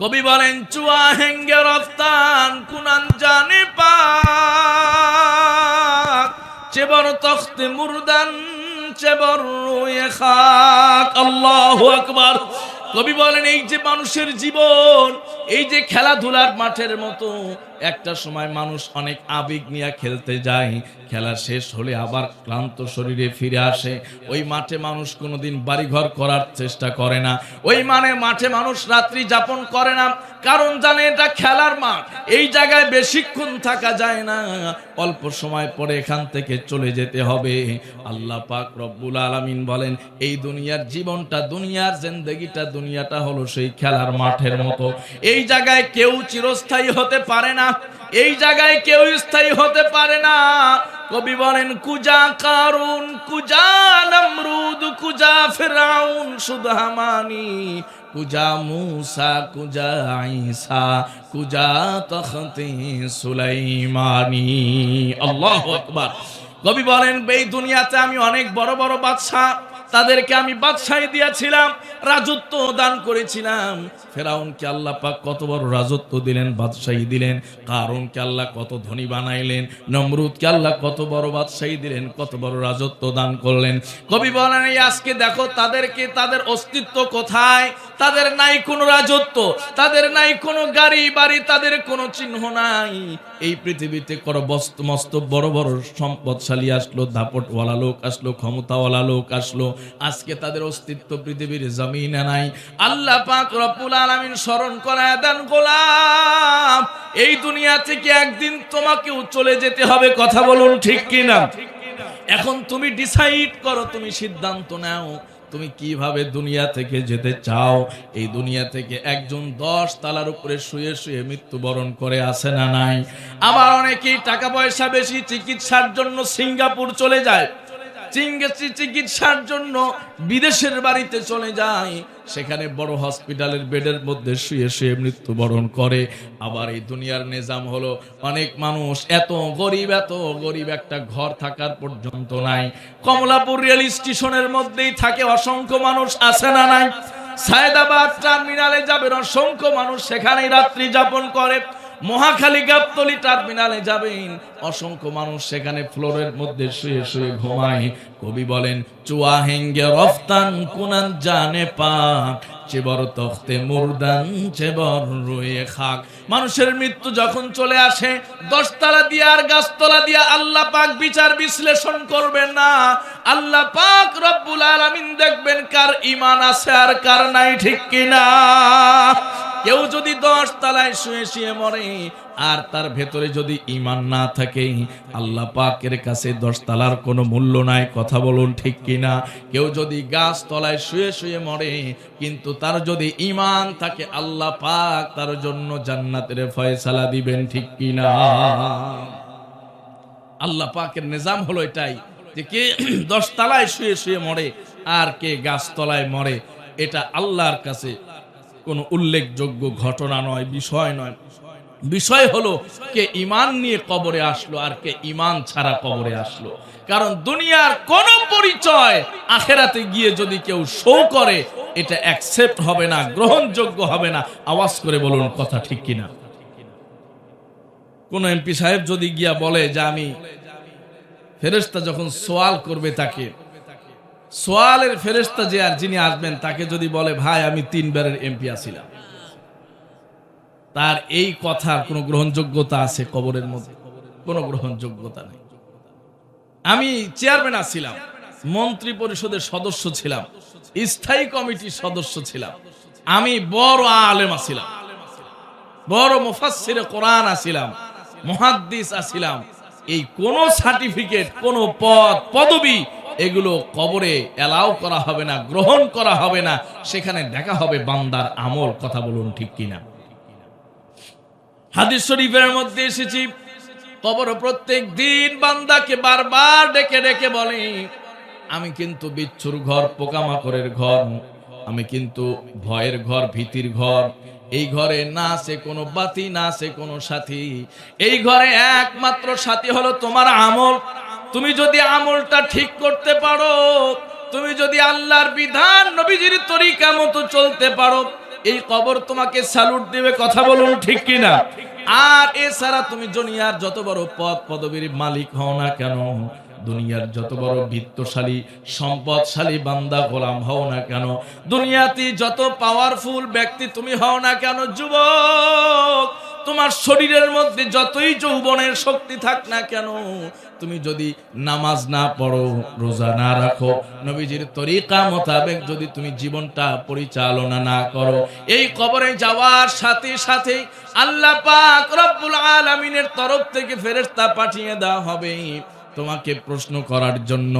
কবি বলেন, চুয়া হেঙ্গে রফতান, কুনান জানে পাক। চেবর তখতে মুরদান চেবর রুয়ে আকবার। কবি বলেন, এই যে মানুষের জীবন, এই যে খেলাধুলার মাঠের মতো একটা সময় মানুষ অনেক আবেগ নিয়ে খেলতে যায়। খেলা শেষ হলে আবার ক্লান্ত শরীরে ফিরে আসে। ওই মাঠে মানুষ কোনোদিন বাড়িঘর করার চেষ্টা করে না। ওই মানে মাঠে মানুষ রাত্রি যাপন করে না। কারণ জানে এটা খেলার মাঠ। এই জায়গায় বেশিক্ষণ থাকা যায় না। অল্প সময় পরে এখান থেকে চলে যেতে হবে। আল্লাহ পাক রব্বুল আলামিন বলেন, এই দুনিয়ার জীবনটা, দুনিয়ার জেন্দেগিটা, দুনিয়াটা হলো সেই খেলার মাঠের মতো। এই জায়গায় কেউ চিরস্থায়ী হতে পারে না। এই জায়গায় কেউ স্থায়ী হতে পারে না। কবি বলেন, কুজা কারুন, কুজা নমরুদ, কুজা ফেরাউন সুধামানি কুজা মুসা, কুজা আইসা কুজা তখতে সুলাইমানি। আল্লাহু আকবার। কবি বলেন, এই দুনিয়াতে আমি অনেক বড় বড় বাদশা তাদেরকে আমি বাদশাহী দিয়েছিলাম, রাজত্ব দান করেছিলাম। ফেরাউনকে আল্লাহ পাক কত বড় রাজত্ব দিলেন, বাদশাহী দিলেন কারণকে আল্লাহ কত ধনী বানাইলেন, নমরুদকে আল্লাহ কত বড় বাদশাহী দিলেন, কত বড় রাজত্ব দান করলেন। কবি বলেন, এই আজকে দেখো তাদেরকে, তাদের অস্তিত্ব কোথায়? তাদের নাই কোনো রাজত্ব, তাদের নাই কোনো গাড়ি বাড়ি, তাদের কোনো চিহ্ন নাই। এই পৃথিবীতে করো মস্ত বড় বড় সম্পদশালী আসলো, দাপটওয়ালা লোক আসলো, ক্ষমতাওয়ালা লোক আসলো আজকে তাদের অস্তিত্ব পৃথিবীর জমিনে নাই। আল্লাহ পাক রব্বুল আলামিন স্মরণ করায় দেন, গোলাম, এই দুনিয়া থেকে একদিন তোমাকেও চলে যেতে হবে। কথা বলুন ঠিক কিনা? এখন তুমি ডিসাইড করো, তুমি সিদ্ধান্ত নাও, তুমি কীভাবে দুনিয়া থেকে যেতে চাও? এই দুনিয়া থেকে একজন দশ তালার উপরে শুয়ে শুয়ে মৃত্যুবরণ করে আসে না নাই? আবার অনেকেই টাকা পয়সা বেশি, চিকিৎসার জন্য সিঙ্গাপুর চলে যায়। চিকিৎসার জন্য বিদেশের বাড়িতে চলে যায়। সেখানে বড় হসপিটালের বেডের মধ্যে শুয়ে শুয়ে মৃত্যুবরণ করে। আবার এই দুনিয়ার নিজাম হলো, অনেক মানুষ এত গরিব এত গরিব একটা ঘর থাকার পর্যন্ত নাই। কমলাপুর রেল স্টেশনের মধ্যেই থাকে অসংখ্য মানুষ আসে না নাই? সায়দাবাদ টার্মিনালে যাবেন অসংখ্য মানুষ, সেখানেই রাত্রি যাপন করে। মহাখালী গাবতলি টার্মিনালে যাবেন। অসংখ্য মানুষ সেখানে ফ্লোরের মধ্যে শুয়ে শুয়ে ঘুমায়। কবি বলেন, চুয়া হেঙ্গে রফতান কুনান জানে পাক চেবর তখতে মুরদান চেবর রয়ে খাক। মানুষের মৃত্যু যখন চলে আসে, দশতলা দিয়ে আর গাছতলা দিয়ে আল্লাহ পাক বিচার বিশ্লেষণ করবেন না। আল্লাহ পাক রব্বুল আলামিন দেখবেন কার ইমান আছে আর কার নাই, ঠিক কিনা? কেউ যদি দশ তালায় শুয়ে শুয়ে মরে, আর তার ভেতরে যদি ইমান না থাকে, আল্লাহ পাকের কাছে দশ তালার কোনো মূল্য নাই, কথা বলুন ঠিক কিনা? কেউ যদি গাছ তলায় শুয়ে শুয়ে মরে, কিন্তু তার যদি ইমান থাকে, আল্লাহ পাক তার জন্য জান্নাতের ফয়সালা দিবেন ঠিক কিনা? আল্লাহ পাকের নিজাম হলো এটাই, যে কে দশ তালায় শুয়ে শুয়ে মরে, আর কে গাছ তলায় মরে, এটা আল্লাহর কাছে কোনো উল্লেখযোগ্য ঘটনা নয়, বিষয় নয়। বিষয় হলো কে ইমান নিয়ে কবরে আসলো আর কে ইমান ছাড়া কবরে আসলো। কারণ দুনিয়ার কোন পরিচয় আখেরাতে গিয়ে যদি কেউ শো করে, এটা অ্যাকসেপ্ট হবে না, গ্রহণযোগ্য হবে না। আওয়াজ করে বলুন, কথা ঠিক কিনা? কোন এমপি সাহেব যদি গিয়া বলে যে আমি ফেরেস্তা যখন সোয়াল করবে তাকে সোয়ালের ফেরেস্তা যে আর যিনি আসবেন, তাকে যদি বলে, ভাই, আমি তিনবারের এমপি আছিলাম। তার এই কথার কোনো গ্রহণযোগ্যতা আছে কবরের মধ্যে? কোনো গ্রহণযোগ্যতা নেই। আমি চেয়ারম্যান আছিলাম, মন্ত্রী পরিষদের সদস্য ছিলাম, স্থায়ী কমিটির সদস্য ছিলাম, আমি বড় আলেম আছিলাম, বড় মুফাসসিরে কোরআন আছিলাম, মুহাদ্দিস আছিলাম। এই কোন সার্টিফিকেট, কোন পদ, পদবি এগুলো কবরে এলাও করা হবে না, গ্রহণ করা হবে না। সেখানে দেখা হবে বান্দার আমল, কথা বলুন ঠিক কিনা। হাদিস শরীফের মধ্যে এসেছি, কবর প্রত্যেক দিন বান্দাকে বারবার ডেকে ডেকে বলে, আমি কিন্তু বিচ্ছুর ঘর, পোকামাকড়ের ঘর, আমি কিন্তু ভয়ের ঘর, ভীতির ঘর। এই ঘরে না আছে কোনো বাতি, না আছে কোনো সাথী। এই ঘরে একমাত্র সাথী হলো তোমার আমল। তুমি যদি আমলটা ঠিক করতে পারো, তুমি যদি আল্লাহর বিধান নবীজির তরিকা মতো চলতে পারো, এই কবর তোমাকে স্যালুট দেবে, কথা বলুন ঠিক কিনা? আর এছাড়া তুমি দুনিয়ার যত বড় পদ পদবীর মালিক হও না কেন, দুনিয়ার যত বড় বিত্তশালী, সম্পদশালী বান্দা গোলাম হও না কেন, দুনিয়াতে যত পাওয়ারফুল ব্যক্তি তুমি হও না কেন, যুবক তোমার শরীরের মধ্যে যতই যৌবনের শক্তি থাক না কেন, তুমি যদি নামাজ না পড়ো, রোজা না রাখো, নবীজির তরিকা মোতাবেক যদি তুমি জীবনটা পরিচালনা না করো, এই কবরে যাওয়ার সাথে সাথে আল্লাহ পাক রব্বুল আলামিনের তরফ থেকে ফেরেশতা পাঠিয়ে দেওয়া হবে। তোমাকে প্রশ্ন করার জন্য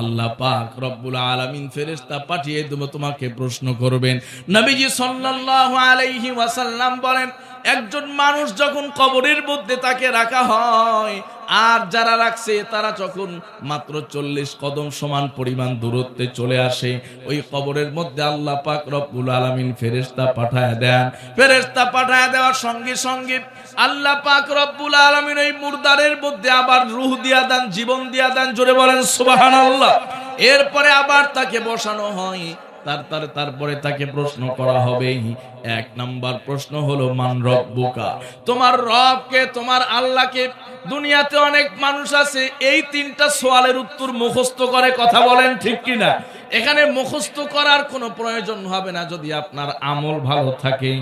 আল্লাহ পাক রব্বুল আলামিন ফেরেশতা পাঠিয়ে দেব, তোমাকে প্রশ্ন করবেন। নবীজি সাল্লাল্লাহু আলাইহি ওয়াসাল্লাম বলেন একজন মানুষ যখন কবরের মধ্যে তাকে রাখা হয়, আর যারা রাখছে, তারা যখন মাত্র চল্লিশ কদম সমান পরিমাণ দূরত্বে চলে আসে, ওই কবরের মধ্যে আল্লাহ পাক রব্বুল আলামিন ফেরেশতা পাঠায় দেন। ফেরেশতা পাঠায় দেওয়ার সঙ্গে সঙ্গে আল্লাহ পাক রব্বুল আলামিন ওই মুর্দারের মধ্যে আবার রুহ দিয়া দেন, জীবন দিয়া দেন, জোরে বলেন সুবহানাল্লাহ। এরপরে আবার তাকে বসানো হয়। তার তার, তারপরে তাকে প্রশ্ন করা হবে। এক নাম্বার প্রশ্ন হলো, মান রব্বুকা? তোমার রবকে, তোমার আল্লাহকে দুনিয়াতে অনেক মানুষ আছে, এই তিনটা সোয়ালের উত্তর মুখস্থ করে কথা বলেন ঠিক কিনা? এখানে মুখস্থ করার কোনো প্রয়োজন হবে না যদি আপনার আমল ভালো থাকে।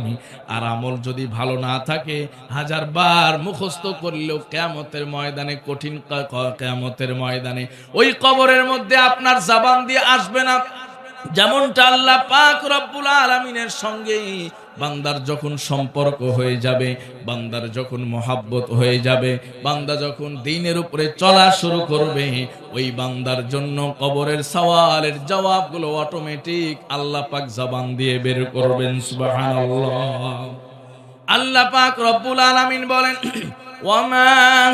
আর আমল যদি ভালো না থাকে, হাজার বার মুখস্থ করলেও কেয়ামতের ময়দানে, কঠিন কেয়ামতের ময়দানে, ওই কবরের মধ্যে আপনার জাবান দিয়ে আসবে না। যেমনটা আল্লাহ পাক রব্বুল আলামিনের সঙ্গে বান্দার যখন সম্পর্ক হয়ে যাবে, বান্দার যখন মহাব্বত হয়ে যাবে, বান্দা যখন দিনের উপরে চলা শুরু করবে, ওই বান্দার জন্য কবরের সওয়ালের জবাবগুলো অটোমেটিক আল্লাহ পাক জবান দিয়ে বের করবেন আল্লাহ পাক রব্বুল আলামিন বলেন ওয়ামা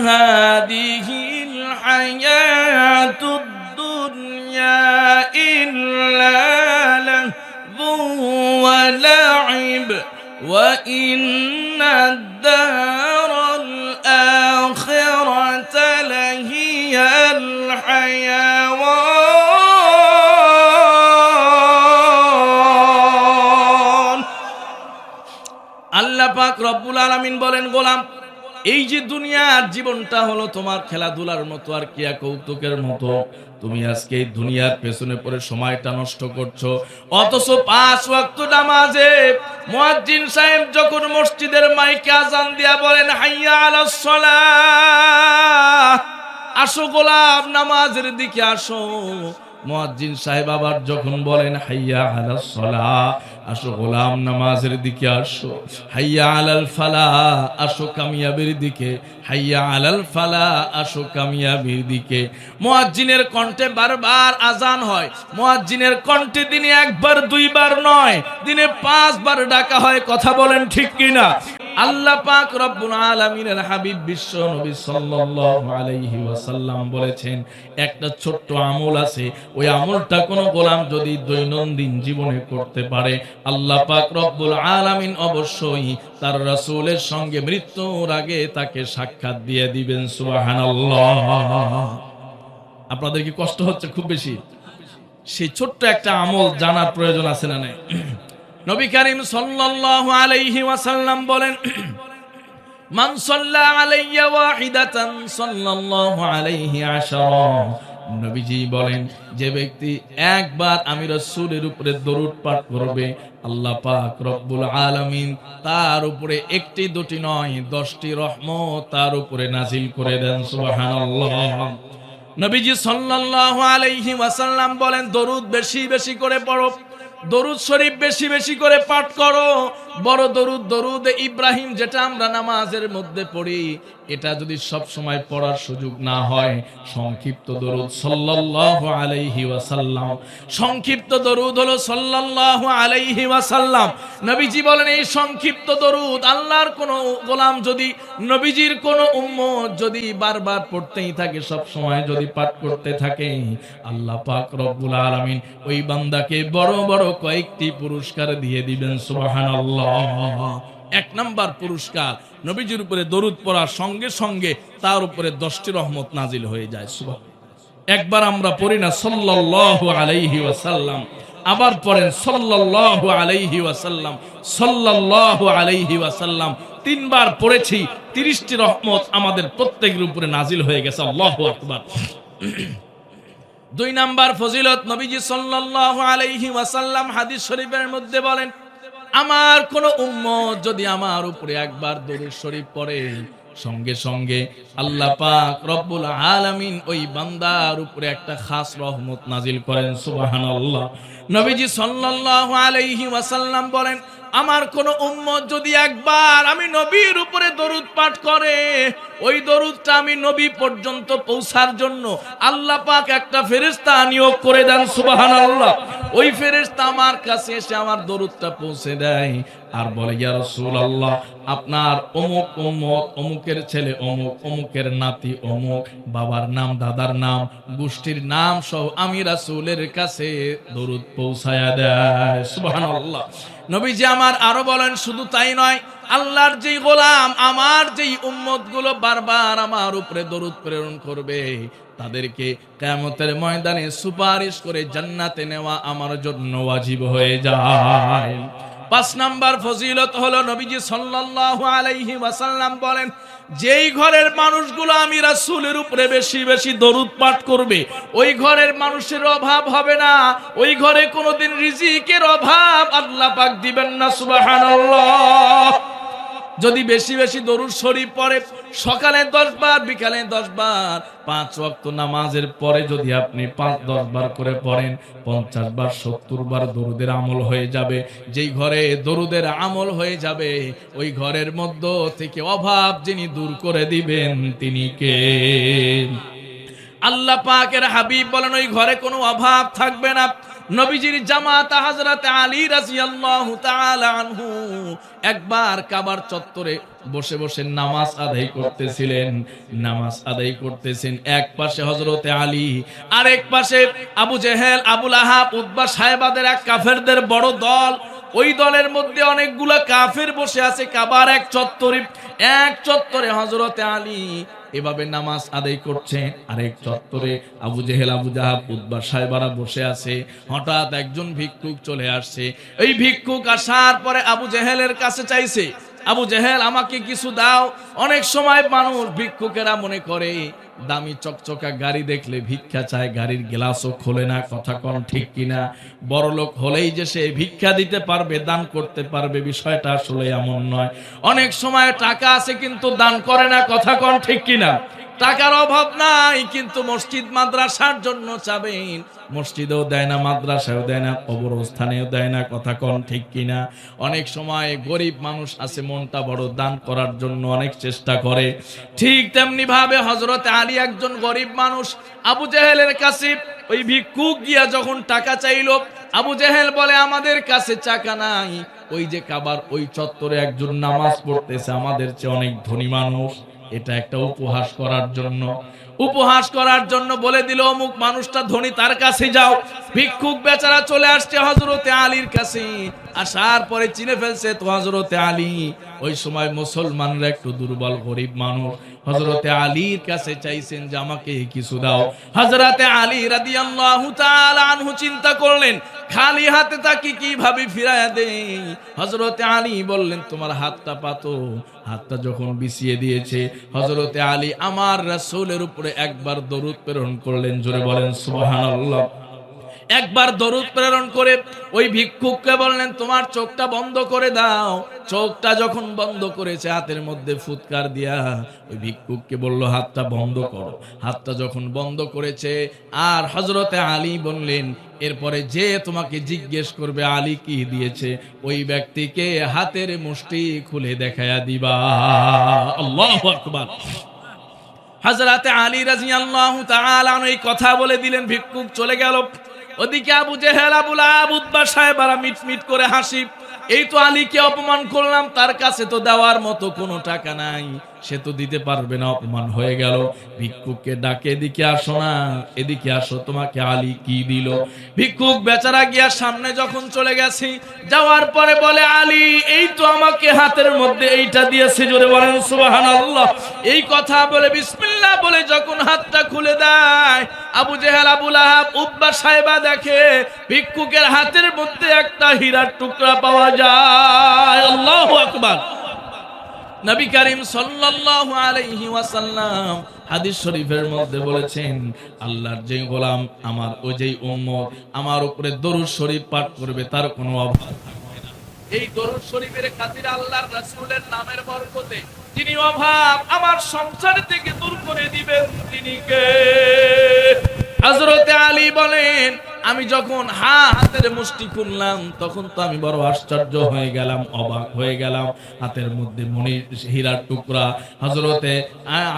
হাদিহিল হায়াতুদ দুনিয়া ইল্লা লাহবু ওয়া লাইব ওয়া ইন্নাদ দারাল আখিরাতা লাহিয়াল হায়াওয়ান আল্লাহ পাক রব্বুল আলামিন বলেন গোলাম এই যে দুনিয়ার জীবনটা হলো তোমার খেলাধুলার মতো আর কিয়া কৌতুকের মতো। তুমি আজকে এই দুনিয়ার পেছনে পড়ে সময়টা নষ্ট করছ। অথচ পাঁচ ওয়াক্ত নামাজে মুয়াজ্জিন সাহেব যখন মসজিদের মাইকে আজান দিয়া বলেন, হাইয়া আলাস সালাহ। আসো গোলাম নামাজের দিকে আসো। মুয়াজ্জিন সাহেব আবার যখন বলেন, হাইয়া আলাস সালাহ আসো গোলাম নামাজের দিকে আসো। হাইয়া আলাল ফালা, আসো কামিয়াবির দিকে। হাইয়া আলাল ফালা, আসো কামিয়াবির দিকে। মুয়াজ্জিনের কণ্ঠে বারবার আজান হয়। মুয়াজ্জিনের কণ্ঠে দিনে একবার, দুইবার নয়। দিনে পাঁচবার ডাকা হয়, কথা বলেন ঠিক কিনা? আল্লাহ পাক রব্বুল আলামিনের হাবিব বিশ্ব নবী সাল্লাল্লাহু আলাইহি ওয়াসাল্লাম বলেছেন, একটা ছোট্ট আমল আছে। ওই আমলটা কোন গোলাম যদি দৈনন্দিন জীবনে করতে পারে, আল্লাহ পাক রব্বুল আলামিন অবশ্যই তার রাসূলের সঙ্গে মৃত্যুর আগে তাকে সাক্ষাৎ দিয়ে দিবেন, সুবহানাল্লাহ। আপনাদের কি কষ্ট হচ্ছে খুব বেশি? সেই ছোট্ট একটা আমল জানার প্রয়োজন আছে না নাই? নবী করিম সাল্লাল্লাহু আলাইহি ওয়াসাল্লাম বলেন, মান সাল্লা আলাইয়া ওয়াহিদাতান সাল্লাল্লাহু আলাইহি আশারা। নবীজি বলেন, যে ব্যক্তি একবার আমি রাসূলের উপরে দরুদ পাঠ করবে, আল্লাহ পাক রব্বুল আলামিন তার উপরে একটি, দুটি নয়, দশটি রহমত তার উপরে নাজিল করে দেন, সুবহানাল্লাহ। নবীজি সাল্লাল্লাহু আলাইহি ওয়াসাল্লাম বলেন, দরুদ বেশি বেশি করে পড়ো। দরুদ শরীফ বেশি বেশি করে পাঠ করো। বড় দরুদ দরুদ ইব্রাহিম যেটা আমরা নামাজের মধ্যে পড়ি, এটা যদি সব সময় পড়ার সুযোগ না হয়, সংক্ষিপ্ত দরুদ সাল্লাল্লাহু আলাইহি ওয়াসাল্লাম। সংক্ষিপ্ত দরুদ হলো সাল্লাল্লাহু আলাইহি ওয়াসাল্লাম। নবীজি বলেন, এই সংক্ষিপ্ত দরুদ আল্লাহর কোন গোলাম যদি, নবীজির কোন উম্মত যদি বারবার পড়তেই থাকে, সব সময় যদি পাঠ করতে থাকে, আল্লাহ পাক রব্বুল আলামিন ওই বান্দাকে বড় বড় কয়েকটি পুরস্কার দিয়ে দিবেন, সুবহানাল্লাহ। এক নাম্বার পুরস্কার। নবীজির উপরে দরুদ পড়ার সঙ্গে সঙ্গে তার উপরে দশটি রহমত নাজিল হয়ে যায়। সুবহান একবার আমরা পড়ি না, সাল্লাল্লাহু আলাইহি ওয়াসাল্লাম। আবার পড়েন, সাল্লাল্লাহু আলাইহি ওয়াসাল্লাম, সাল্লাল্লাহু আলাইহি ওয়াসাল্লাম। তিনবার পড়েছি, তিরিশটি রহমত আমাদের প্রত্যেকের উপরে নাজিল হয়ে গেছে। আল্লাহু আকবার। দুই নাম্বার ফজিলত, নবীজি সাল্লাল্লাহু আলাইহি ওয়াসাল্লাম হাদিস শরীফের মধ্যে বলেন আমার কোন উম্মত যদি আমার উপরে একবার দরুদ শরীফ পড়ে, সঙ্গে সঙ্গে আল্লাহ পাক রব্বুল আলামিন ওই বান্দার উপরে একটা খাস রহমত নাজিল করেন, সুবহানাল্লাহ। নবীজি সাল্লাল্লাহু আলাইহি ওয়াসাল্লাম বলেন আমার কোন উম্মত যদি একবার আমি নবীর উপরে দরুদ পাঠ করে, ওই দরুদটা আমি নবী পর্যন্ত পৌঁছার জন্য আল্লাহ পাক একটা ফেরেশতা নিয়োগ করে দেন, সুবহানাল্লাহ। ওই ফেরেশতা আমার কাছে এসে আমার দরুদটা পৌঁছে দেয় আর বলে, ইয়া রাসূলুল্লাহ, আপনার অমুক অমুক অমুকের ছেলে অমুক, অমুকের নাতি অমুক, বাবার নাম, দাদার নাম, গোষ্ঠীর নাম সহ আমি রাসূলের কাছে দরুদ পৌঁছায়া দেয়, সুবহানাল্লাহ। নবীজি আমার আরও বলেন, শুধু তাই নয়, আল্লাহর যেই গোলাম, আমার যেই উম্মতগুলো বারবার আমার উপরে দরুদ প্রেরণ করবে, তাদেরকে কেমতের ময়দানে সুপারিশ করে জান্নাতে নেওয়া আমার জন্য ওয়াজিব হয়ে যায়। পাঁচ নাম্বার ফজিলত হলো নবীজি সাল্লাল্লাহু আলাইহি ওয়াসাল্লাম বলেন, যেই ঘরের মানুষগুলো আমি রাসূলের উপরে বেশি বেশি দরুদ পাঠ করবে, ওই ঘরের মানুষের অভাব হবে না। ওই ঘরে কোনোদিন রিজিকের অভাব আল্লাহ পাক দিবেন না, সুবহানাল্লাহ। যদি বেশি বেশি দরুদ শরীফ পড়ে, সকালে দশ বার, বিকালে দশ বার, পাঁচ ওয়াক্ত নামাজের পরে যদি আপনি পাঁচ, দশ বার করে পড়েন, পঞ্চাশ বার, সত্তর বার দরুদের আমল হয়ে যাবে। যেই ঘরে দরুদের আমল হয়ে যাবে, ওই ঘরের মধ্য থেকে অভাব যিনি দূর করে দিবেন, তিনি কে? আল্লাহ পাকের হাবিব বলেন, ওই ঘরে কোনো অভাব থাকবে না। নবীজির জামাত হযরত আলী রাদিয়াল্লাহু তাআলা আনহু একবার কাবার চত্বরে বসে বসে নামাজ আদায় করতেছিলেন, নামাজ আদায় করতেছেন। এক পাশে হজরত আলী আর এক পাশে আবু জেহেল, আবুল আহাব, উতবা সাহেবাদের এক কাফেরদের বড় দল ওই দলের মধ্যে অনেকগুলা কাফের বসে আছে, কাবার এক চত্বরে এক চত্বরে হজরতে আলী এভাবে নামাজ আদায় করছে, আরেক চত্বরে আবু জেহেল, আবু জাহাব উদ্বার সাহেবারা বসে আছে, হঠাৎ একজন ভিক্ষুক চলে আসছে। এই ভিক্ষুক আসার পরে আবু জেহেলের কাছে চাইছে আবু জেহেল, আমাকে কিছু দাও। অনেক সময় মানুষ ভিক্ষুকেরা মনে করে, দামি চকচকা গাড়ি দেখলে ভিক্ষা চায়, গাড়ির গ্লাসও খোলে না, কথা কন ঠিক কিনা। বড় লোক হলেই যে সে ভিক্ষা দিতে পারবে, দান করতে পারবে, বিষয়টা আসলে এমন নয়। অনেক সময় টাকা আছে কিন্তু দান করে না, কথা কন ঠিক কিনা। টাকার অভাব নাই, কিন্তু মসজিদ মাদ্রাসার জন্য চাবেন। মসজিদেও দেয় না মাদ্রাসাও দেয় না, কবরস্থানেও দেয় না, কথা কন ঠিক কিনা? অনেক সময় গরিব মানুষ আছে, মনটা বড় দান করার জন্য অনেক চেষ্টা করে। ঠিক তেমনি ভাবে হজরত আলী একজন গরিব মানুষ, আবু জেহেলের কাছে ওই ভিক্ষুক গিয়া যখন টাকা চাইলো, আবু জেহেল বলে, আমাদের কাছে টাকা নাই। ওই যে কাবার ওই চত্বরে একজন নামাজ পড়তেছে, আমাদের চেয়ে অনেক ধনী মানুষ। এটা একটা উপহাস করার জন্য। উপহাস করার জন্য বলে দিল অমুক মানুষটা, ধনী তার কাছে যাও। ভিক্ষুক বেচারা চলে আসছে হজরতে আলীর কাছে। আসার পরে চিনে ফেলছে তো হজরতে আলী ওই সময় মুসলমানরা একটু দুর্বল, গরিব মানুষ। হজরতে আলীর কাছে চাইছেন যে আমাকে কিছু দাও। হজরতে আলী তাআলা আনহু চিন্তা করলেন, খালি হাতে তাকে কীভাবে ফিরায়া দেই? হজরতে আলী বললেন, তোমার হাতটা পাতো, হাতটা যখন বিছিয়ে দিয়েছে। হজরতে আলী আমার রাসূলের উপরে একবার দরুদ প্রেরণ করলেন। জোরে বলেন, সুবহানাল্লাহ। একবার দরুদ প্রেরণ করে ওই ভিক্ষুককে বললেন, তোমার চোখটা বন্ধ করে দাও। চোখটা যখন বন্ধ করেছে, হাতের মধ্যে ফুৎকার দিয়া ওই ভিক্ষুককে বলল, হাতটা বন্ধ করো। হাতটা যখন বন্ধ করেছে, আর হজরতে আলী বললেন, এরপরে যে তোমাকে জিজ্ঞেস করবে, আলী কি দিয়েছে, ওই ব্যক্তিকে হাতের মুষ্টি খুলে দেখায়া দিবা। আল্লাহ আকবার। হজরতে আলী রাজি আল্লাহ এই কথা বলে দিলেন, ভিক্ষুক চলে গেল। ওদিকে আবু জেহেল আবুল সাহেব আর মিটমিট করে হাসি। এই তো আলীকে অপমান করলাম, তার কাছে তো দেওয়ার মতো কোনো টাকা নাই। সে তো দিতে পারবে না, অপমান হয়ে গেল। ভিক্ষুককে ডাকে, এদিকে আসো না, এদিকে আসো, তোমাকে আলী কি দিল? ভিক্ষুক বেচারা গিয়া সামনে যখন চলে গেছি, যাওয়ার পরে বলে, আলী, এই তো আমাকে হাতের মধ্যে এইটা দিয়েছে। জোরে বলেন, সুবহানাল্লাহ। এই কথা বলে, বিসমিল্লাহ বলে যখন হাতটা খুলে দেয়, আবু জেহাল আবুল আহাব উব্বা সাহেবা দেখে ভিক্ষুকের হাতের মধ্যে একটা হীরার টুকরা পাওয়া যায়। আল্লাহু আকবার। নবী করিম সাল্লাল্লাহু আলাইহি ওয়াসাল্লাম হাদিস শরীফের মধ্যে বলেছেন, আল্লাহর যেই গোলাম আমার ও যেই উম্মত আমার উপরে দরুদ শরীফ পাঠ করবে, তার কোনো অভাব থাকবে না। এই দরুদ শরীফের খাতিরে আল্লাহর রাসূলের নামের বরকতে তিনি অভাব আমার সংসার থেকে দূর করে দিবেন। তিনি কে? হযরতে আলী বলেন, আমি যখন হা হাতের মুষ্টি খুললাম, তখন তো আমি বড় আশ্চর্য হয়ে গেলাম, অবাক হয়ে গেলাম। হাতের মধ্যে মনি হীরার টুকরা। হজরতে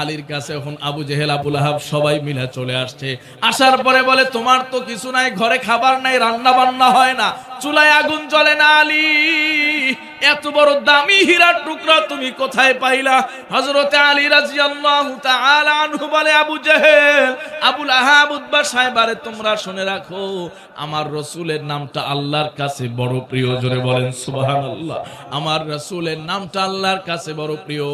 আলীর কাছে এখন আবু জেহেল আবুল আহাব সবাই মিলে চলে আসছে। আসার পরে বলে, তোমার তো কিছু নাই, ঘরে খাবার নাই রান্না বান্না হয় না। চুলায় আগুন জ্বলে না আলী। এত বড় দামি হীরার টুকরা তুমি কোথায় পাইলা? হযরতে আলী রাদিয়াল্লাহু তাআলা আনহু বলে, আবু জেহেল আবুল আহাব উদ্বা সাহেবারে তোমরা শুনে রাখো, আমার রসুলের নামটা আল্লাহর কাছে বড় প্রিয়। জোরে বলেন, সুবহানাল্লাহ। আমার রসুলের নামটা আল্লাহর কাছে বড় প্রিয়।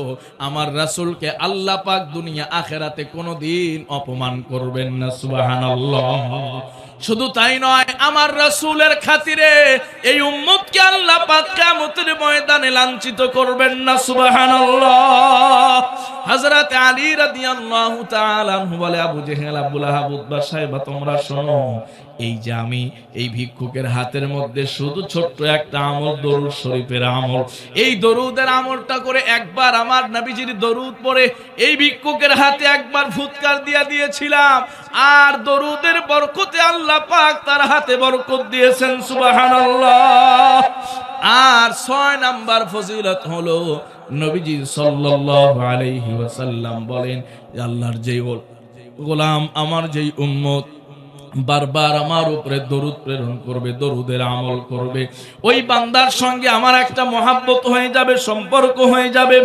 আমার রাসূলকে আল্লাহ পাক দুনিয়া আখেরাতে কোনোদিন অপমান করবেন না, সুবহানাল্লাহ। শুধু তাই নয়, আমার রাসূলের খাতিরে এই উম্মতকে আল্লাহ পাক কিয়ামতের ময়দানে লাঞ্ছিত করবেন না, সুবহানাল্লাহ। হযরত আলী রাদিয়াল্লাহু তাআলা বলে, আবু জেহেল, আব্দুল আহাব, উতবা সাহেব, তোমরা শোনো এই যে আমি এই ভিক্ষুকের হাতের মধ্যে শুধু ছোট্ট একটা আমল, দরুদ শরীফের আমল। এই দরুদের আমলটা করে একবার আমার নবীজির দরুদ পড়ে এই ভিক্ষুকের হাতে একবার ফুৎকার দিয়া দিয়েছিলাম। আর দরুদের বরকতে আল্লাহ পাক তার হাতে বরকত দিয়েছেন, সুবহানাল্লাহ। আর ছয় নাম্বার ফজিলত হলো, নবীজি সাল্লাল্লাহু আলাইহি ওয়াসাল্লাম বলেন, আল্লাহর যেই গোলাম, আমার যেই উম্মত বারবার আমার উপরে দরুদ প্রেরণ করবে, দরুদের আমল করবে। ওই বান্দার সঙ্গে আমার একটা মহাব্বত হয়ে যাবে, সম্পর্ক হয়ে যাবে।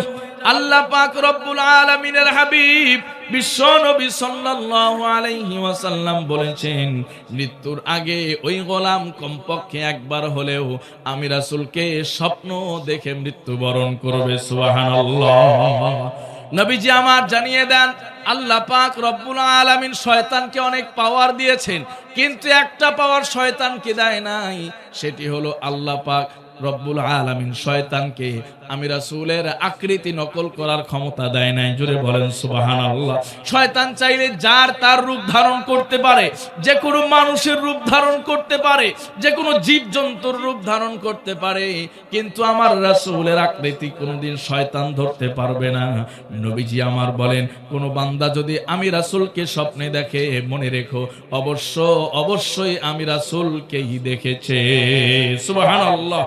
আল্লাহ পাক রব্বুল আলামিনের হাবিব বিশ্ব নবী সাল্লাল্লাহু আলাইহি ওয়াসাল্লাম বলেছেন, মৃত্যুর আগে ওই গোলাম কমপক্ষে একবার হলেও আমি রাসূলকে স্বপ্ন দেখে মৃত্যুবরণ করবে, সুবহানাল্লাহ। নবীজি আমার জানিয়ে দেন আল্লাহ পাক রব্বুল আলামিন শয়তানকে অনেক পাওয়ার দিয়েছেন, কিন্তু একটা পাওয়ার শয়তানকে দেয় নাই, সেটি হলো আল্লাহ পাক রব্বুল আলামিন শয়তানকে আমি রাসূলের আকৃতি নকল করার ক্ষমতা দেয় নাই। জুড়ে বলেন, সুবহানাল্লাহ। শয়তান চাইলে যার তার রূপ ধারণ করতে পারে যে কোনো মানুষের রূপ ধারণ করতে পারে যে কোনো জীবজন্তুর রূপ ধারণ করতে পারে, কিন্তু আমার রাসূলের আকৃতি কোনোদিন শয়তান ধরতে পারবে না। নবীজি আমার বলেন, কোন বান্দা যদি আমি রাসূলকে স্বপ্নে দেখে, মনে রেখো, অবশ্য, অবশ্যই আমি রাসূলকেই দেখেছে। সুবহানাল্লাহ।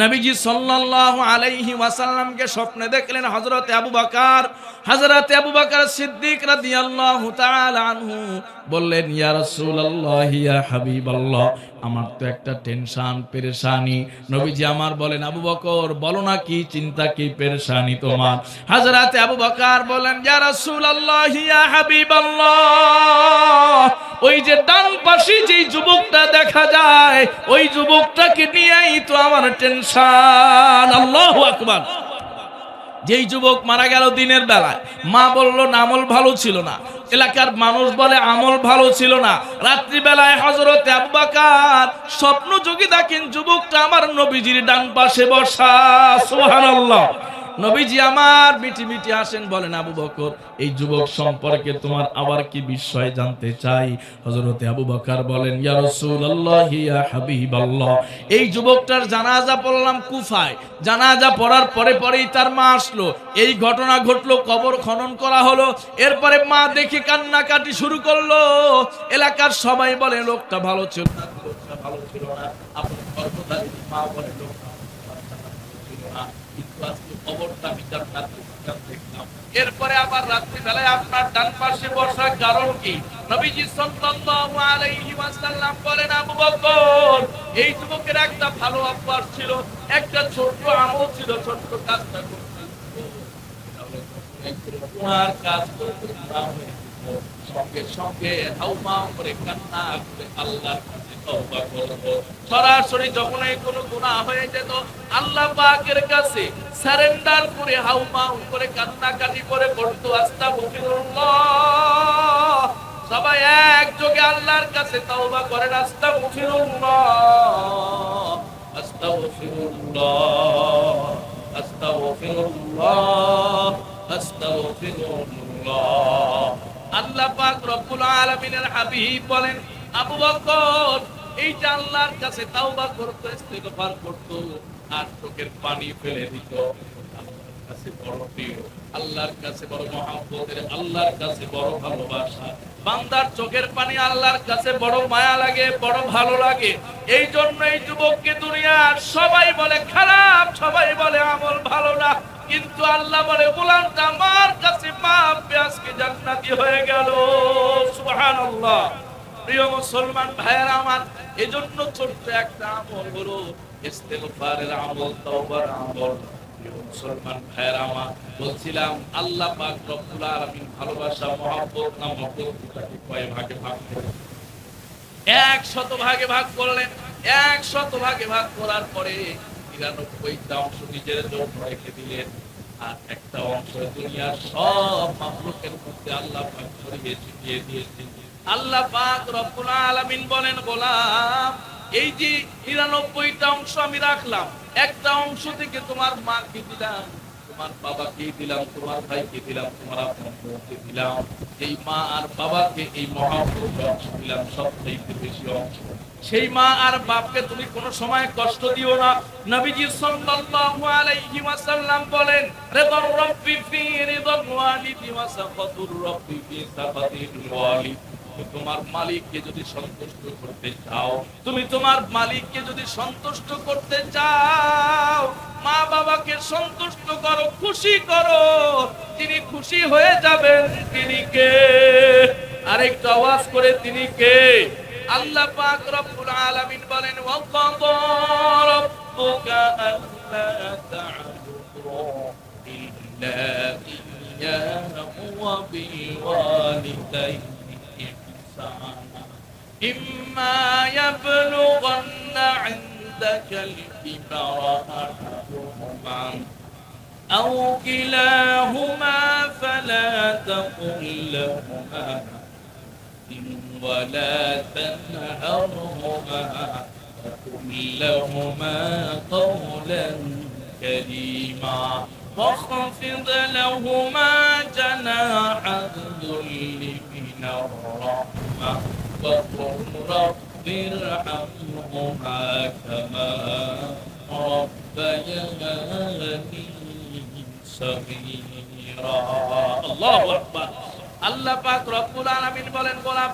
নবীজি সাল্লাল্লাহু আলাইহি ওয়াসাল্লামকে স্বপ্নে দেখলেন হযরত আবু বকর। হযরত আবু বকর সিদ্দিক রাদিয়াল্লাহু তাআলা আনহু বললেন, ইয়া রাসূলুল্লাহ, ইয়া হাবিবাল্লাহ। আমার তো একটা টেনশন, পেরেশানি। নবীজি আমার বলেন, আবু বকর, বলো না কি চিন্তা, কি পেরেশানি তোমার? হযরত আবু বকর বলেন, ইয়া রাসূলুল্লাহ, ইয়া হাবিবাল্লাহ। ওই যে ডান পাশে যেই যুবকটা দেখা যায়, ওই যুবকটাকে নিয়েই তো আমার টেনশন। আল্লাহু আকবার। যেই যুবক মারা গেল দিনের বেলায়, মা বলল, আমল ভালো ছিল না। এলাকার মানুষ বলে, আমল ভালো ছিল না। রাত্রিবেলায় হজরত আব্বাকার স্বপ্ন যোগী দেখেন, যুবকটা আমার নবীজির ডান পাশে বসা। সুবহানাল্লাহ। নবীজি আমার মিটি মিটি আসেন বলেন, আবু বকর, এই যুবক সম্পর্কে তোমার আবার কি বিষয় জানতে চাই? হযরতে আবু বকর বলেন, ইয়া রাসূলুল্লাহ, ইয়া হাবিবাল্লাহ। এই যুবকটার জানাজা পড়লাম কুফায়। জানাজা পড়ার পরে পরেই তার মা আসলো। এই ঘটনা ঘটলো, কবর খনন করা হলো। এরপরে মা দেখে কান্নাকাটি শুরু করল। এলাকার সবাই বলে, লোকটা ভালো ছিল না, লোকটা ভালো ছিল না। গর্ভধারী মা বলে লোকটা ছিল না কিন্তু আজকে খবরটা আমি জান্নাত দেখলাম এরপরে আবার রাত্রি বেলায় আপনার ডান পাশে বসার কারণ কি? নবীজি সাল্লাল্লাহু আলাইহি ওয়াসাল্লাম বলেন, আবু বকর, এই যুবকের একটা ভালো অভ্যাস ছিল, একটা ছোট্ট আমল ছিল, ছোট্ট কাজটা তোমার কাজ করতে সঙ্গে সঙ্গে হাউমাউ করে কান্না করে করব সরাসরি যখন এই কোনো গুনাহ হয়ে যেত, আল্লাহ পাকের কাছে সারেন্ডার করে করে করে পড়তো আস্তাগফিরুল্লাহ। সবাই আল্লাহর কাছে তওবা করেন, আস্তাগফিরুল্লাহ। আস্তাগফিরুল্লাহ। আস্তাগফিরুল্লাহ। আস্তাগফিরুল্লাহ। আল্লাহ পাক রব্বুল হাবিব বলেন, আবু বকর এই যে আল্লাহর কাছে তাওবা করতো, ইস্তিগফার করতো, আর চোখের পানি ফেলে দিত। বড় ভালো লাগে এই জন্য এই যুবককে দুনিয়ার সবাই বলে খারাপ, সবাই বলে আমল ভালো না। কিন্তু আল্লাহ বলে, গোলামটা আমার কাছে মাপ আজকে জান্নাতি হয়ে গেল। সুবহানাল্লাহ। প্রিয় মুসলমান ভাইয়েরা আমার, এজন্য ছোট্ট একটা আমল হলো ইস্তেগফারের আমল, তওবার আমল। মুসলমান ভাইয়েরা আমার, বলছিলাম, আল্লাহ পাক রব্বুল আলামিন ভালোবাসা, মহব্বত নামক বস্তুটাকে কয় ভাগে ভাগ এক শত ভাগে ভাগ করলেন এক শত ভাগে ভাগ করার পরে নিরানব্বইটা অংশ নিজের জন্য রেখে দিলেন। আর একটা অংশ দুনিয়ার সব মামলুকের মধ্যে আল্লাহ পাক ছড়িয়ে ছিটিয়ে দিয়েছেন। আল্লাহ পাক রব্বুল আলামিন বলেন, গোলাম, এই যে নিরানব্বইটা অংশ আমি রাখলাম, একটা অংশ থেকে তোমার মাকে দিলাম, তোমার বাবাকে দিলাম, তোমার ভাইকে দিলাম, তোমার আপনার বোনকে দিলাম, এই মা আর বাবাকে এই মহাপুরুষ অংশ দিলাম সবচেয়ে বেশি অংশ। সেই মা আর বাপকে তুমি কোনো সময় কষ্ট দিও না। নবীজি সাল্লাল্লাহু আলাইহি ওয়াসাল্লাম বলেন রাব্বি ফি ওয়ালিদি রাব্বি ফি তুমি তোমার মালিককে যদি সন্তুষ্ট করতে চাও, তুমি তোমার মালিককে যদি সন্তুষ্ট করতে চাও, মা বাবাকে সন্তুষ্ট করো, খুশি করো। তিনি খুশি হয়ে যাবেন, তিনি কে? আরেকটু আওয়াজ করে, তিনি কে? আল্লাহ পাক রব্বুল আলামিন বলেন ওয়া কাদা রাব্বুকা আল্লা তা'বুদু ইল্লা ইয়্যাহু ওয়া বিল ওয়ালিদাইনি। إما يبلغن عندك الكبر أحدهما أو كلاهما فلا تقل لهما ولا تنهرهما وقل لهما قولا كريما واخفض لهما جناح الذل الرحمة وقل رب ارحمهما كما ربياني صغيرا الله أكبر আল্লাহ পাক রব্বুল আলামিন বলেন গোলাম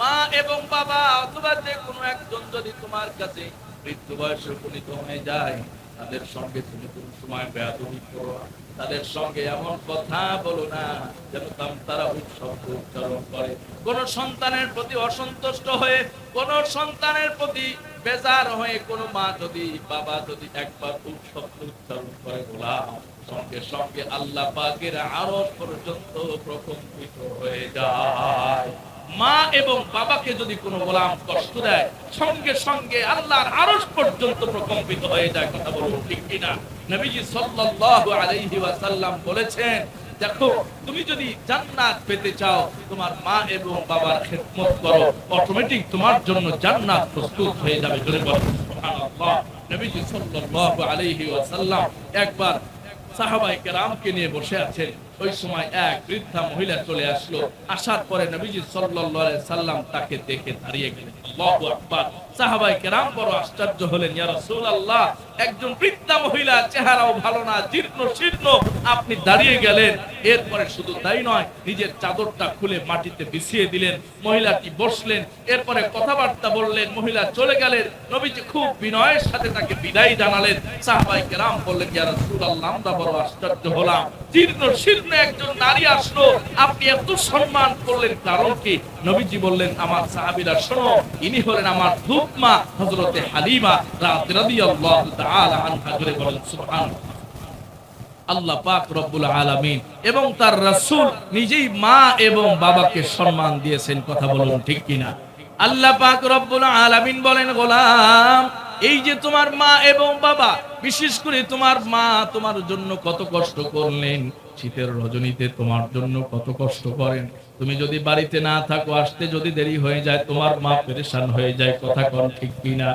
মা এবং বাবা অথবা যে কোনো একজন যদি তোমার কাছে মৃত্যু বয়সে উপনীত হয়ে যায় তাদের সঙ্গে তুমি কোন সময় বেয়াদবি করো না। তাদের সঙ্গে এমন কথা বলো না যেন তারা উৎসব উচ্চারণ করে। কোন সন্তানের প্রতি অসন্তুষ্ট হয়ে, কোন সন্তানের প্রতি বেজার হয়ে কোন মা যদি, বাবা যদি একবার উৎসব উচ্চারণ করে গোলাম, সঙ্গে সঙ্গে আল্লাহ পাকের আরও পর্যন্ত প্রকম্পিত হয়ে যায়। মা এবং বাবাকে যদি কোনো গোলাম কষ্ট দেয়, সঙ্গে সঙ্গে আল্লাহর আরশ পর্যন্ত প্রকম্পিত হয়ে যায়, কথা বলব ঠিক কিনা? নবীজি সাল্লাল্লাহু আলাইহি ওয়াসাল্লাম বলেছেন, দেখো, তুমি যদি জান্নাত পেতে চাও, তোমার মা এবং বাবার খেদমত করো অটোমেটিক তোমার জন্য জান্নাত প্রস্তুত হয়ে যাবে, জোরে বলো, সুবহানাল্লাহ। নবীজি সাল্লাল্লাহু আলাইহি ওয়াসাল্লাম একবার সাহাবাই কেরামকে নিয়ে বসে আছেন ওই সময় এক বৃদ্ধা মহিলা চলে আসলো। আসার পরে নবীজি সাল্লাম তাকে দেখে দাঁড়িয়ে গেলেন। সাহাবাই কেরাম বড় আশ্চর্য হলেন একজন বৃদ্ধা মহিলা, চেহারাও ভালো না, জীর্ণ শীর্ণ, আপনি দাঁড়িয়ে গেলেন। এরপরে শুধু তাই নয়, নিজের চাদরটা খুলে মাটিতে বিছিয়ে দিলেন, মহিলাটি বসলেন, এরপরে কথাবার্তা বললেন, মহিলা চলে গেলেন, নবীজি খুব বিনয়ের সাথে তাকে বিদায় জানালেন। সাহাবাই কেরাম বললেন, ইয়া আমরা বড় আশ্চর্য হলাম। জীর্ণ শীর্ণ একজন নারী আসলো, আপনি এত সম্মান করলেন, কারণ কি? নবীজি বললেন, আমার সাহাবীরা শোনো, ইনি হলেন আমার ধূপমা, হযরতে হালিমা রাদিয়াল্লাহু তাআলা আনহা জুড়ে বলেন, সুবহানাল্লাহ। আল্লাহ পাক রব্বুল আলামিন এবং তার রাসূল নিজেই মা এবং বাবাকে সম্মান দিয়েছেন, কথা বলুন ঠিক কিনা? আল্লাহ পাক রব্বুল আলামিন বলেন, গোলাম, এই যে তোমার মা এবং বাবা, বিশেষ করে তোমার মা তোমার জন্য কত কষ্ট করলেন, শীতের রজনীতে তোমার জন্য কত কষ্ট করেন। তুমি যদি বাড়িতে না থাকো, আসতে যদি দেরি হয়ে যায়, তোমার মা পরেশান হয়ে যায়, কথা কন ঠিক কিনা?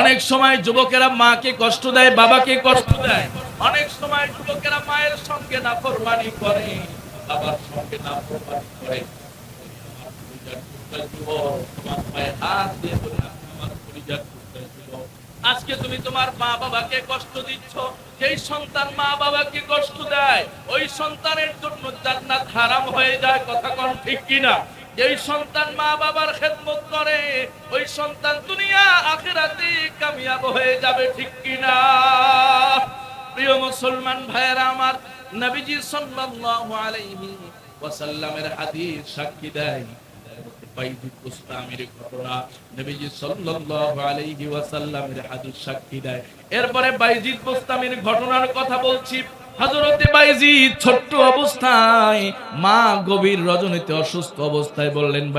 অনেক সময় যুবকেরা মাকে কষ্ট দেয়, বাবাকে কষ্ট দেয়। অনেক সময় যুবকেরা মায়ের সঙ্গে নাফরমানি করে, বাবার সঙ্গে নাফরমানি করে। তোমার পায়ে হাত দিয়ে বলে, আমার পরিজাত পুত্র ছিল। আজকে তুমি তোমার মা বাবাকে কষ্ট দিচ্ছ। যেই সন্তান মা বাবাকে কষ্ট দেয়, ওই সন্তানের জন্য জান্নাত হারাম হয়ে যায়, কথা কোন ঠিক কিনা? যেই সন্তান মা বাবার খেদমত করে, ওই সন্তান দুনিয়া আখেরাতে কামিয়াব হয়ে যাবে ঠিক কিনা? প্রিয় মুসলমান ভাইয়েরা আমার, নবীজি সাল্লাল্লাহু আলাইহি ওয়াসাল্লামের হাদিস সাক্ষী দেয়। ছোট্ট অবস্থায় মা গভীর রজনীতে অসুস্থ অবস্থায় বললেন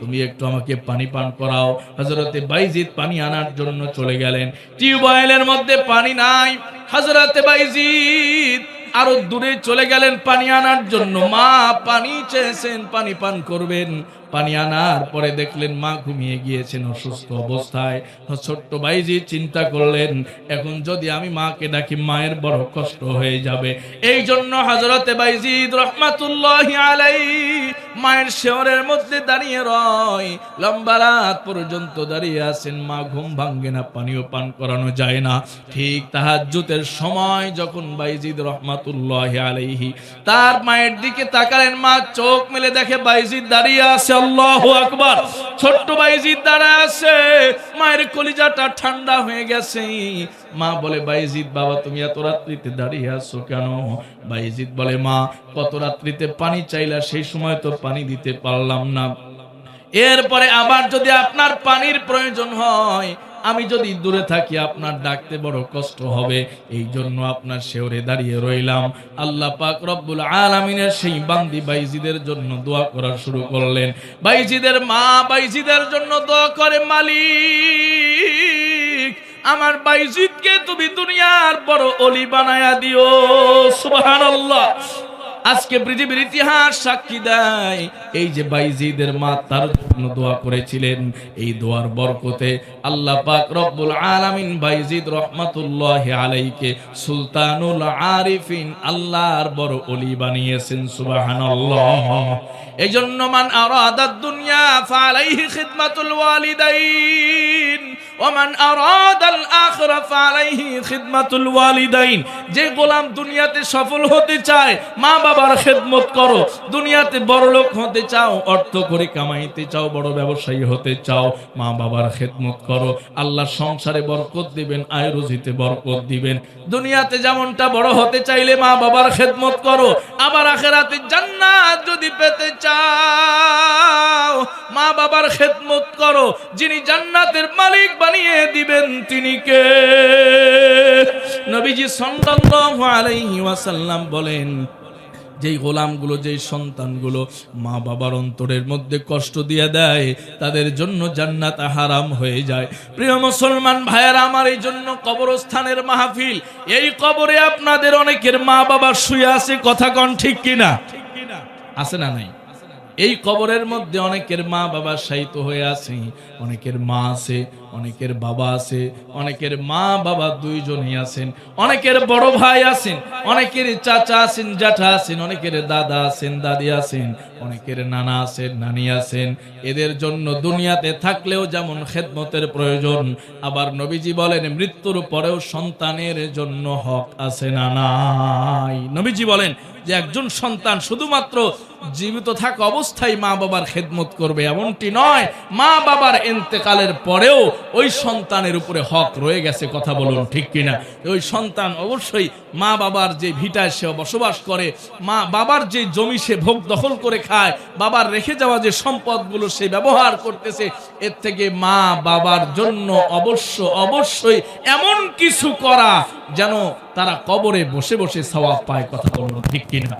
তুমি একটু আমাকে পানি পান করাও। হযরতে বাইজিদ পানি আনার জন্য চলে গেলেন। টিউবওয়েলের মধ্যে পানি নাই। হযরতে বাইজিদ আরও দূরে চলে গেলেন পানি আনার জন্য। মা পানি চেয়েছেন, পানি পান করবেন। পানি আনার পরে দেখলেন মা ঘুমিয়ে গিয়েছেন অসুস্থ অবস্থায়। ছোট্ট ভাইজি চিন্তা করলেন, এখন যদি আমি মাকে ডাকি, মায়ের বড় কষ্ট হয়ে যাবে। এই জন্য হজরতে বাইজিদ রহমাতুল্লাহ আলাই মায়ের শেওরের মধ্যে দাঁড়িয়ে রয়। লম্বা রাত পর্যন্ত দাঁড়িয়ে আছেন, মা ঘুম ভাঙ্গে না, পানিও পান করানো যায় না। ঠিক তাহাজ্জুতের সময় যখন বাইজিদ রহমাতুল্লাহ আলাইহি তার মায়ের দিকে তাকালেন, মা চোখ মেলে দেখে বাইজিদ দাঁড়িয়ে আছে আল্লাহু আকবার। ছোট্ট আছে। মায়ের কলিজাটা ঠান্ডা হয়ে গেছে। মা বলে বাইজিদ বাবা, তুমি এত রাত্রিতে দাঁড়িয়ে আছো কেন? বাইজিদ বলে, মা, কত রাত্রিতে পানি চাইলা সেই সময় তো পানি দিতে পারলাম না। এরপরে আবার যদি আপনার পানির প্রয়োজন হয় আমি যদি দূরে থাকি, আপনার ডাকতে বড় কষ্ট হবে। এই জন্য আপনার শেওরে দাঁড়িয়ে রইলাম। আল্লাহ পাক রব্বুল আলামিনের সেই বান্দি বাইজিদের জন্য দোয়া করা শুরু করলেন। বাইজিদের মা বাইজিদের জন্য দোয়া করে, মালিক, আমার বাইজিদকে তুমি দুনিয়ার বড় অলি বানায়া দিও। সুবহানাল্লাহ। আজকে পৃথিবীর ইতিহাস সাক্ষী দেয়। এই যে বাইজিদের মা, তার জন্য দোয়া করেছিলেন। এই দোয়ার বরকতে আল্লাহ পাক রব্বুল আলামিন বাইজিদ রহমাতুল্লাহ আলাইকে সুলতানুল আরিফিন আল্লাহর বড় অলি বানিয়েছেন, সুবহানাল্লাহ। এই জন্য মান আরাদাদ দুনিয়া ফালাইহি খিদমাতুল ওয়ালিদাইন। ওমান আরাদাল আখিরা ফালাইহি খিদমাতুল ওয়ালিদাইন। যে গোলাম দুনিয়াতে সফল হতে চায় মা বাবার খেদমত করো। দুনিয়াতে বড় লোক হতে চাও, অর্থ করে কামাইতে চাও, বড় ব্যবসায়ী হতে চাও মা বাবার খেদমত করো। আল্লাহ সংসারে বরকত দিবেন, আয় রুজিতে বরকত দিবেন। দুনিয়াতে যেমনটা বড় হতে চাইলে মা বাবার খেদমত করো। আবার আখেরাতে জান্নাত যদি পেতে চাও মা বাবার খেদমত করো। যিনি জান্নাতের মালিক বানিয়ে দিবেন তিনি কে? নবীজি সাল্লাল্লাহু আলাইহি ওয়াসাল্লাম বলেন, যেই গোলামগুলো, যেই সন্তানগুলো মা বাবার অন্তরের মধ্যে কষ্ট দিয়ে দেয়, তাদের জন্য জান্নাত হারাম হয়ে যায়। প্রিয় মুসলমান ভাইয়েরা, আমার এই জন্য কবরস্থানের মাহফিল, এই কবরে আপনাদের অনেকের মা বাবা শুয়ে আছে, কথা কন ঠিক কিনা? আছে না নাই? এই কবরের মধ্যে অনেকের মা বাবা শায়িত হয়ে আছে, অনেকের মা আছে, অনেকের বাবা আছে, অনেকের মা বাবা দুইজনই আছেন, অনেকের বড় ভাই আছেন, অনেকের চাচা আছেন, জ্যাঠা আছেন, অনেকের দাদা আছেন, দাদি আছেন অনেকের নানা আছেন, নানি আছেন। এদের জন্য দুনিয়াতে থাকলেও যেমন খেদমতের প্রয়োজন, আবার নবীজি বলেন, মৃত্যুর পরেও সন্তানের জন্য হক আছে না নাই। নবীজি বলেন যে একজন সন্তান শুধুমাত্র জীবিত থাকা অবস্থায় মা বাবার খেদমত করবে, এমনটি নয়। মা বাবার এন্তেকালের পরেও ওই সন্তানের উপরে হক রয়ে গেছে, কথা বলুন ঠিক কিনা? ওই সন্তান অবশ্যই মা বাবার যে ভিটায় সে বসবাস করে, মা বাবার যে জমি সে ভোগ দখল করে খায়, বাবার রেখে যাওয়া যে সম্পদগুলো সে ব্যবহার করতেছে, এর থেকে মা বাবার জন্য অবশ্য অবশ্যই এমন কিছু করা যেন তারা কবরে বসে বসে সওয়াব পায়, কথা বলুন ঠিক কিনা?